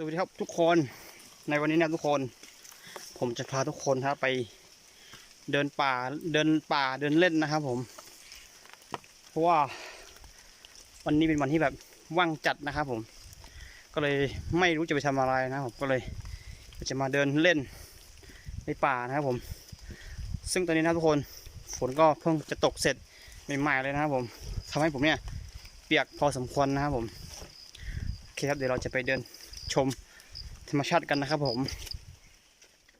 สวัสดีครับทุกคนในวันนี้นะทุกคน ผมจะพาทุกคนครับไปเดินป่าเดินป่าเดินเล่นนะครับผม เพราะว่า วันนี้เป็นวันที่แบบว่างจัดนะครับผม ก็เลยไม่รู้จะไปทำอะไรนะครับผมก็เลยจะมาเดินเล่นในป่านะครับผม ซึ่งตอนนี้นะทุกคนฝนก็เพิ่งจะตกเสร็จใหม่ๆเลยนะครับผมทำให้ผมเนี่ยเปียกพอสมควรนะครับผมโอเคครับเดี๋ยวเราจะไปเดิน ชมธรรมชาติกันนะครับผม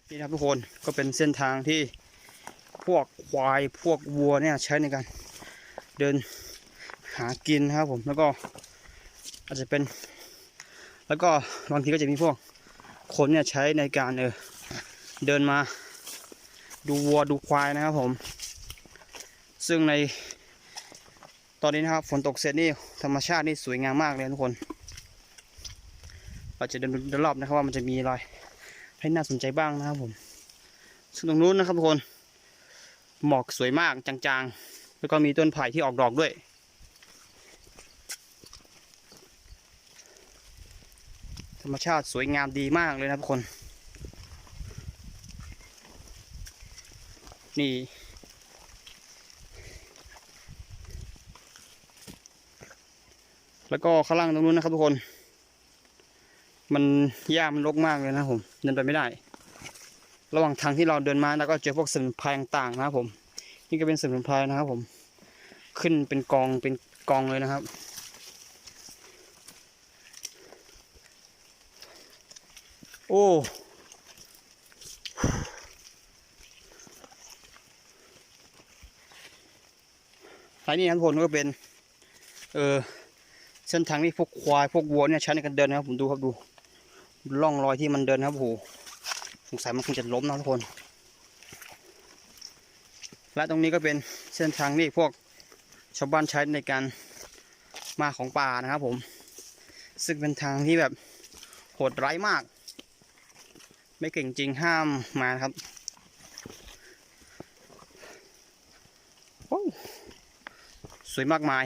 นี่นะครับทุกคนก็เป็นเส้นทางที่พวกควายพวกวัวเนี่ยใช้ในการเดินหากินนะครับผมแล้วก็อาจจะเป็น แล้วก็บางทีก็จะมีพวกคนเนี่ยใช้ในการเออเดินมาดูวัวดูควายนะครับผม ซึ่งในตอนนี้นะครับฝนตกเสร็จนี่ธรรมชาตินี่สวยงามมากเลยทุกคน เราจะเดินดูรอบนะครับว่ามันจะมีอะไรให้น่าสนใจบ้างนะครับผมซึ่งตรงนู้นนะครับทุกคน หมอกสวยมากจางๆ แล้วก็มีต้นไผ่ที่ออกดอกด้วย ธรรมชาติสวยงามดีมากเลยนะทุกคน นี่แล้วก็ข้างล่างตรงนู้นนะครับทุกคน มันหญ้ามันรกมากเลยนะผมเดินไปไม่ได้ ระหว่างทางที่เราเดินมาแล้วก็เจอพวกสมุนไพรต่างๆนะครับผม นี่ก็เป็นสมุนไพรนะครับผม ขึ้นเป็นกองเป็นกองเลยนะครับโอ้ท้ายนี้นะครับทุกคนก็เป็น เออเส้นทางที่พวกควายพวกวัวเนี่ยใช้ในการเดินนะครับผมดูครับดู ร่องรอยที่มันเดินครับโอ้โหสงสัยมันคงจะล้มนะทุกคน และตรงนี้ก็เป็นเส้นทางที่พวกชาวบ้านใช้ในการมาของป่านะครับผม ซึ่งเป็นทางที่แบบโหดร้ายมาก ไม่เก่งจริงห้ามมานะครับสวยมากมาย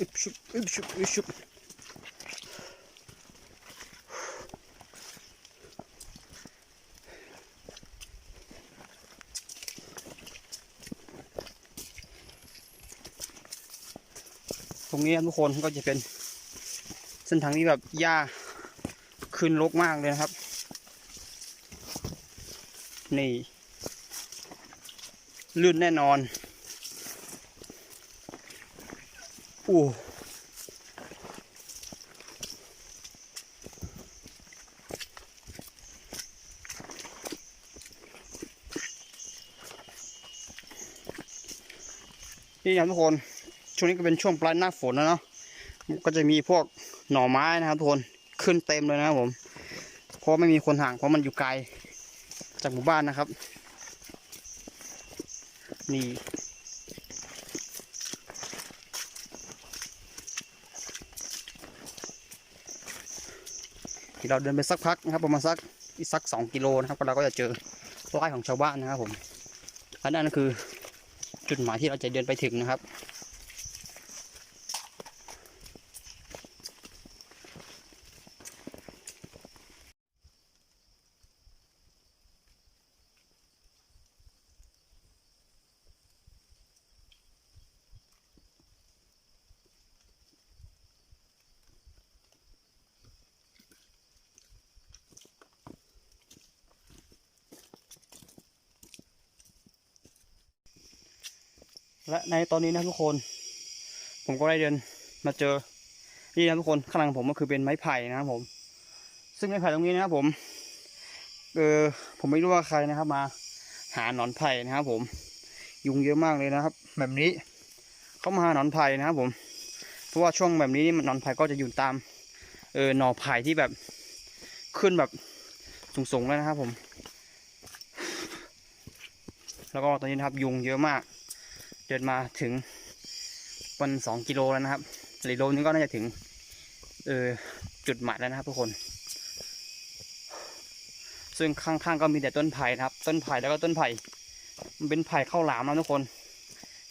อึบชุบอึบชุบอึบชุบตรงนี้ทุกคนก็จะเป็นเส้นทางที่แบบหญ้าขึ้นรกมากเลยนะครับ นี่ ลื่นแน่นอน อ้นี่นะทุกคน ช่วงนี้ก็เป็นช่วงปลายหน้าฝนแล้วเนาะ ก็จะมีพวกหน่อไม้นะครับทุกคน ขึ้นเต็มเลยนะครับผม เพราะไม่มีคนห่างเพราะมันอยู่ไกล จากหมู่บ้านนะครับ นี่ เราเดินไปสักพักนะครับประมาณสักอีกสักสองกิโลนะครับเราก็จะเจอไร่ของชาวบ้านนะครับผมอันนั้นก็คือจุดหมายที่เราจะเดินไปถึงนะครับ และในตอนนี้นะทุกคน ผมก็ได้เดินมาเจอ นี่นะทุกคนข้างหลังผมก็คือเป็นไม้ไผ่นะครับผม ซึ่งไม้ไผ่ตรงนี้นะครับผม เออผมไม่รู้ว่าใครนะครับ มา หาหนอนไผ่นะครับผม ยุงเยอะมากเลยนะครับ แบบนี้เขามาหาหนอนไผ่นะครับผม เพราะว่าช่วงแบบนี้นี่หนอนไผ่ก็จะอยู่ตาม เออหน่อไผ่ที่แบบขึ้นแบบสูงๆแล้วนะครับผม แล้วก็ตอนนี้นะครับยุงเยอะมาก เดินมาถึงวันสองกิโลแล้วนะครับหรือโลนึงก็น่าจะถึงเออจุดหมายแล้วนะครับทุกคน ซึ่งข้างๆก็มีแต่ต้นไผ่นะครับ ต้นไผ่แล้วก็ต้นไผ่มันเป็นไผ่ข้าวหลามนะทุกคน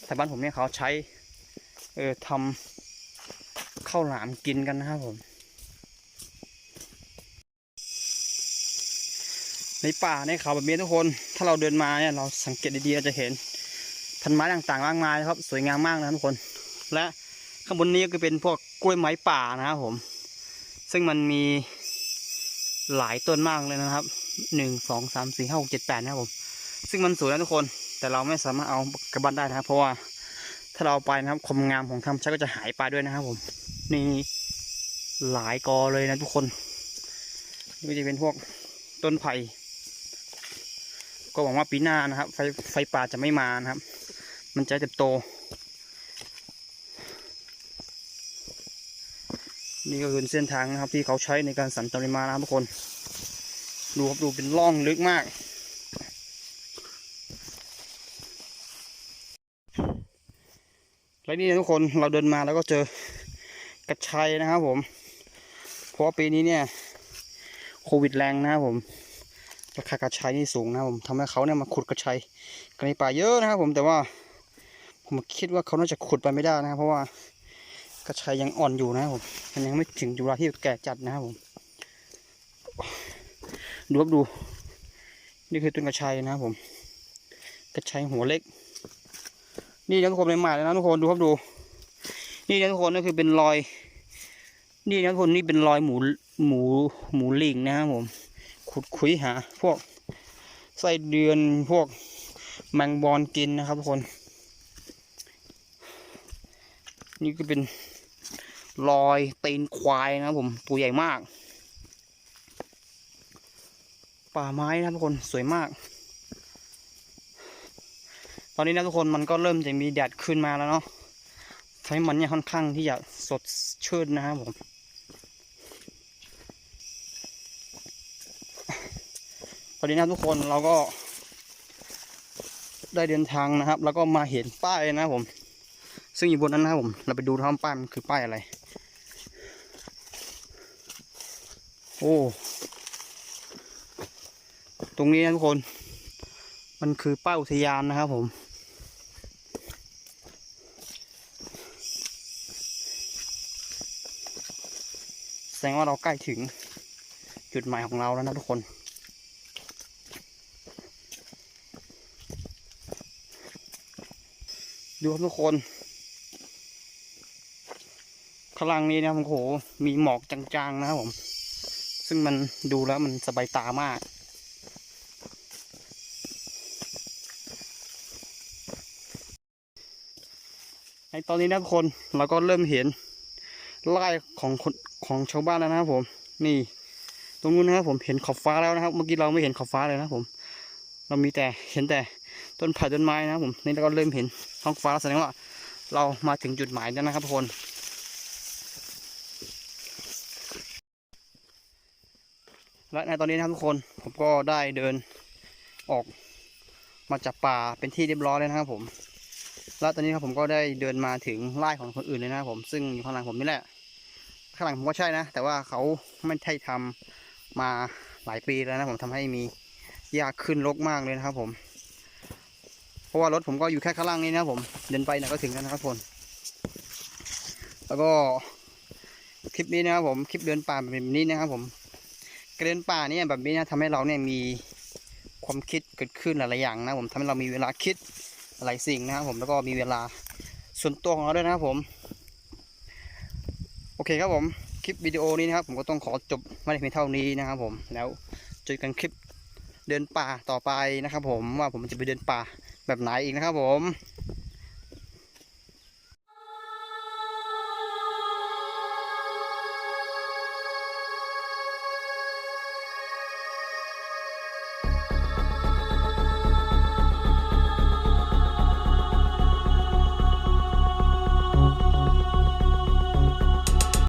แต่บ้านผมเนี่ยเขาใช้เออทำข้าวหลามกินกันนะครับผมในป่าในเขาแบบนี้ทุกคน ถ้าเราเดินมาเนี่ยเราสังเกตดีๆเราจะเห็น พันไม้ต่างๆมากมายนะครับ สวยงามมากนะครับทุกคน และข้างบนนี้ก็เป็นพวกกล้วยไม้ป่านะครับผม ซึ่งมันมีหลายต้นมากเลยนะครับหนึ่งสองสามสี่ห้าหกเจ็ดแปดนะครับผม ซึ่งมันสวยนะทุกคน แต่เราไม่สามารถเอากระบันได้นะครับ เพราะว่าถ้าเราเอาไปนะครับความงามของธรรมชาติก็จะหายไปด้วยนะครับผม นี่หลายกอเลยนะทุกคนนี่ก็จะเป็นพวกต้นไผ่ก็หวังว่าปีหน้านะครับ ไฟไฟป่าจะไม่มานะครับ มันจะเติบโต นี่ก็คือเส้นทางนะครับที่เขาใช้ในการสัญจรมานะครับทุกคน ดูครับดูเป็นร่องลึกมาก และนี่นะทุกคนเราเดินมาแล้วก็เจอกระชัยนะครับผม เพราะปีนี้เนี่ยโควิดแรงนะครับผมราคากระชายนี่สูงนะครับผมทำให้เขาเนี่ยมาขุดกระชายกันในป่าเยอะนะครับผมแต่ว่า ผมคิดว่าเขาน่าจะขุดไปไม่ได้นะครับ เพราะว่ากระชายยังอ่อนอยู่นะครับผมมันยังไม่ถึงจุฬาที่แก่จัดนะครับผมดูครับดู นี่คือต้นกระชายนะครับผม กระชายหัวเล็ก นี่ทุกคนใหม่ๆเลยนะทุกคนดูครับดู นี่ทุกคนก็คือเป็นรอย นี่นะทุกคนนี่เป็นรอยหมูหมูหมูลิงนะครับผม ขุดคุยหา พวกไส้เดือนพวกแมงบอนกินนะครับทุกคน นี่ก็เป็นรอยตีนควายนะครับผม ตัวใหญ่มาก ป่าไม้นะทุกคนสวยมาก ตอนนี้นะทุกคนมันก็เริ่มจะมีแดดขึ้นมาแล้วเนาะทำให้มันเนี่ยค่อนข้างที่จะสดชื่นนะครับผมตอนนี้นะทุกคนเราก็ได้เดินทางนะครับ แล้วก็มาเห็นป้ายนะผม ซึ่งอยู่บนนั้นนะครับผม เราไปดูนะครับป้ายมันคือป้ายอะไร โอ้ ตรงนี้นะทุกคน มันคือป้ายอุทยานนะครับผมแสดงว่าเราใกล้ถึงจุดหมายของเราแล้วนะทุกคน ดูครับทุกคน ข้างล่างนี้นะครับโอ้โหมีหมอกจางๆนะครับผม ซึ่งมันดูแล้วมันสบายตามาก ในตอนนี้นะทุกคนเราก็เริ่มเห็นไร่ของคนของชาวบ้านแล้วนะครับผม นี่ ตรงนู้นนะครับผมเห็นขอบฟ้าแล้วนะครับ เมื่อกี้เราไม่เห็นขอบฟ้าเลยนะผม เรามีแต่เห็นแต่ต้นไผ่ต้นไม้นะครับผมนี่เราก็เริ่มเห็นท้องฟ้าแสดงว่าเรามาถึงจุดหมายแล้วนะครับทุกคน และในตอนนี้นะครับทุกคนผมก็ได้เดินออกมาจากป่าเป็นที่เรียบร้อยแล้วนะครับผม และตอนนี้ครับผมก็ได้เดินมาถึงไร่ของคนอื่นเลยนะครับผมซึ่งอยู่ข้างหลังผมนี่แหละ ข้างหลังผมก็ใช่นะ แต่ว่าเขาไม่ได้ทำมาหลายปีแล้วนะผมทำให้มีหญ้าขึ้นรกมากเลยนะครับผม เพราะว่ารถผมก็อยู่แค่ข้างล่างนี้นะผม เดินไปนะก็ถึงแล้วนะครับทุกคน แล้วก็คลิปนี้นะครับผมคลิปเดินป่าแบบนี้นะครับผม เดินป่าเนี่ยแบบนี้นะทำให้เราเนี่ยมีความคิดเกิดขึ้นหลายๆอย่างนะผมทำให้เรามีเวลาคิดหลายสิ่งนะครับผมแล้วก็มีเวลาส่วนตัวของเราด้วยนะครับผม โอเคครับผมคลิปวิดีโอนี้นะครับ ผมก็ต้องขอจบไว้เพียงเท่านี้นะครับผมแล้วเจอกันคลิปเดินป่าต่อไปนะครับ ผมว่าผมจะไปเดินป่าแบบไหนอีกนะครับผม